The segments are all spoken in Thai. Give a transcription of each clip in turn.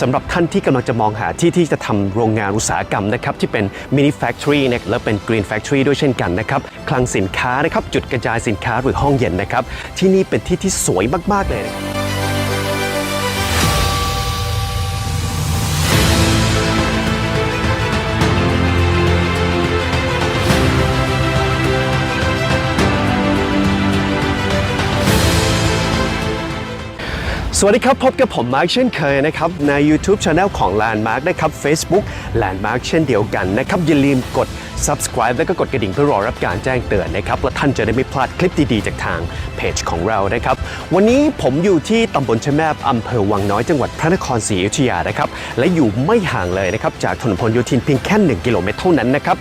สำหรับท่านที่กำลังจะมองหาที่ที่จะทำโรงงานอุตสาหกรรมนะครับที่เป็นมินิแฟคทอรี่เนี่ยและเป็นกรีนแฟคทอรี่ด้วยเช่นกันนะครับคลังสินค้านะครับจุดกระจายสินค้าหรือห้องเย็นนะครับที่นี่เป็นที่ที่สวยมาก ๆ เลยนะครับ สวัสดีครับ พบกับผมมาร์คเช่นเคยนะครับ ใน YouTube Channel ของ Landmark นะครับ Facebook Landmark เช่นเดียวกันนะครับ อย่าลืมกด subscribe แล้วก็กดกระดิ่งเพื่อรอรับการแจ้งเตือนนะครับ และท่านจะได้ไม่พลาดคลิปดีๆ จากทางเพจของเรานะครับ วันนี้ผมอยู่ที่ตำบลชะแมบอำเภอวังน้อยจังหวัดพระนครศรีอยุธยานะครับ และอยู่ไม่ห่างเลยนะครับจากถนนพหลโยธินเพียงแค่ 1 กิโลเมตรเท่านั้นนะครับ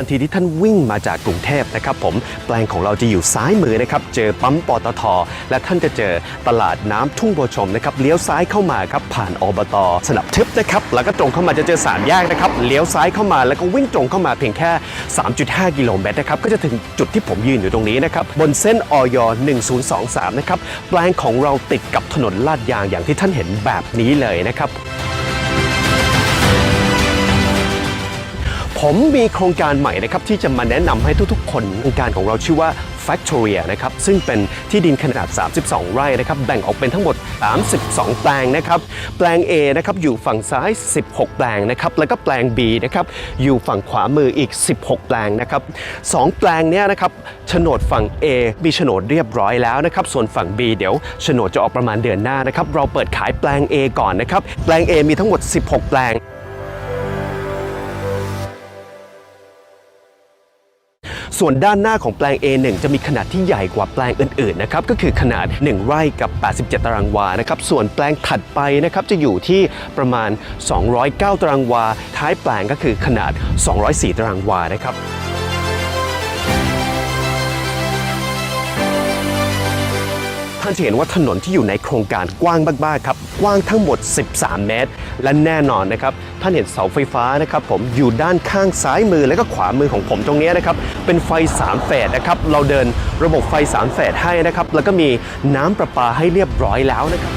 ทันทีที่ท่านวิ่งมาจากกรุงเทพนะครับผมแปลงของเราจะอยู่ซ้ายมือนะครับเจอปั๊มปตท และท่านจะเจอตลาดน้ำทุ่งโพชมนะครับเลี้ยวซ้ายเข้ามาครับผ่านอบต สนับทึบนะครับแล้วก็ตรงเข้ามาจะเจอสามแยกนะครับเลี้ยวซ้ายเข้ามาแล้วก็วิ่งตรงเข้ามาเพียงแค่ 3.5 กิโลเมตรนะครับก็จะถึงจุดที่ผมยืนอยู่ตรงนี้นะครับบนเส้นอย1023นะครับแปลงของเราติดกับถนนลาดยางอย่างที่ท่านเห็นแบบนี้เลยนะครับ ผมมีโครงการใหม่นะครับที่จะมาแนะนำให้ทุกๆ คนโครงการของเราชื่อว่า Factoria นะครับซึ่งเป็นที่ดินขนาด 32 ไร่นะครับแบ่งออกเป็นทั้งหมด 32 แปลงนะครับแปลง A นะครับอยู่ฝั่งซ้าย 16 แปลงนะครับแล้วก็แปลง B นะครับอยู่ฝั่งขวามืออีก 16 แปลงนะครับสองแปลงเนี้ยนะครับโฉนดฝั่ง A มีโฉนดเรียบร้อยแล้วนะครับส่วนฝั่ง B เดี๋ยวโฉนดจะออกประมาณเดือนหน้านะครับเราเปิดขายแปลง A ก่อนนะครับแปลง A มีทั้งหมด 16 แปลง ส่วนด้านหน้าของแปลง A1 จะมีขนาดที่ใหญ่กว่าแปลงอื่นๆนะครับก็คือขนาด 1 ไร่กับ 87 ตารางวานะครับส่วนแปลงถัดไปนะครับจะอยู่ที่ประมาณ 209 ตารางวา ท้ายแปลงก็คือขนาด 204 ตารางวานะครับานจะเห็นว่าถนนที่อยู่ในโครงการกว้างมากๆครับกว้างทั้งหมด 13 เมตร และแน่นอนนะครับท่านเห็นเสาไฟฟ้านะครับผมอยู่ด้านข้างซ้ายมือและก็ขวามือของผมตรงนี้นะครับเป็นไฟ 3 เฟสนะครับเราเดินระบบไฟ 3 เฟสให้นะครับแล้วก็มีน้ำประปาให้เรียบร้อยแล้วนะครับ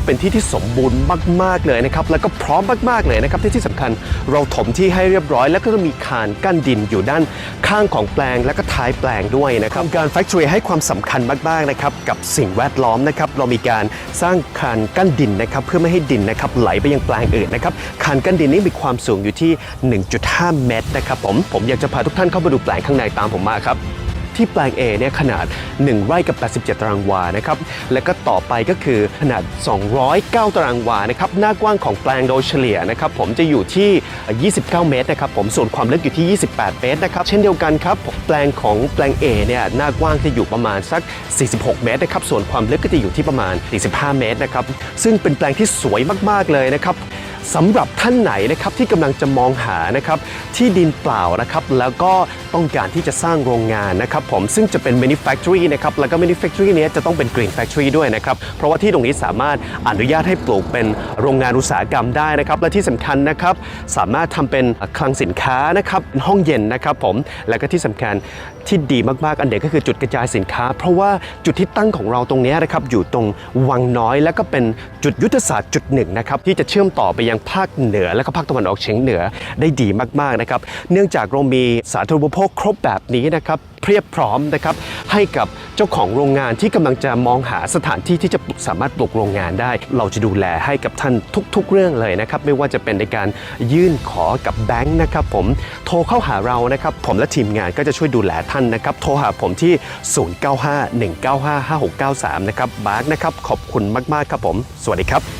ว่าเป็นที่ที่สมบูรณ์มาก ๆ เลยนะครับ แล้วก็พร้อมมาก ๆ เลยนะครับที่ที่สำคัญเราถมที่ให้เรียบร้อย แล้วก็มีคานกั้นดินอยู่ด้านข้างของแปลง และก็ท้ายแปลงด้วยนะครับการ Factory ให้ความสำคัญมาก ๆ นะครับกับสิ่งแวดล้อมนะครับเรามีการสร้างคานกั้นดินนะครับเพื่อไม่ให้ดินนะครับไหลไปยังแปลงอื่นนะครับคานกั้นดินนี้มีความสูงอยู่ที่ 1.5 เมตรนะครับผมผมอยากจะพาทุกท่านเข้ามาดูแปลงข้างในตามผมมาครับ ที่แปลง A เนี่ยขนาด 1 ไร่กับ 87 ตารางวานะครับ และก็ต่อไปก็คือขนาด 209 ตารางวานะครับ หน้ากว้างของแปลงโดยเฉลี่ยนะครับผมจะอยู่ที่ 29 เมตรนะครับผมส่วนความลึกอยู่ที่ 28 เมตรนะครับ เช่นเดียวกันครับ แปลงของแปลง A เนี่ยหน้ากว้างจะอยู่ประมาณสัก 46 เมตรนะครับ ส่วนความลึกก็จะอยู่ที่ประมาณ 45 เมตรนะครับ ซึ่งเป็นแปลงที่สวยมาก ๆ เลยนะครับ สำหรับท่านไหนนะครับที่กำลังจะมองหานะครับที่ดินเปล่านะครับแล้วก็ต้องการที่จะสร้างโรงงานนะครับผมซึ่งจะเป็น manufactory นะครับแล้วก็ manufactory เนี้ยจะต้องเป็น green factory ด้วยนะครับเพราะว่าที่ตรงนี้สามารถอนุญาตให้ปลูกเป็นโรงงานอุตสาหกรรมได้นะครับและที่สำคัญนะครับสามารถทำเป็นคลังสินค้านะครับห้องเย็นนะครับผมแล้วก็ที่สำคัญที่ดีมากๆ อันเดียวก็คือจุดกระจายสินค้า เพราะว่าจุดที่ตั้งของเราตรงนี้นะครับอยู่ตรงวังน้อย แล้วก็เป็นจุดยุทธศาสตร์จุดหนึ่งนะครับที่จะเชื่อมต่อไปยังภาคเหนือและก็ภาคตะวันออกเฉียงเหนือได้ดีมากๆนะครับ เนื่องจากเรามีสาธารณูปโภคครบแบบนี้นะครับเพียบพร้อมนะครับให้กับเจ้าของโรงงานที่กำลังจะมองหาสถานที่ที่จะสามารถปลูกโรงงานได้ เราจะดูแลให้กับท่านทุก ๆ เรื่องเลยนะครับ ไม่ว่าจะเป็นในการยื่นขอกับแบงค์นะครับผมโทรเข้าหาเรานะครับ ผมและทีมงานก็จะช่วยดูแลท่านนะครับ โทรหาผมที่ 0951955693 นะครับบาร์กนะครับขอบคุณมากๆครับผม สวัสดีครับ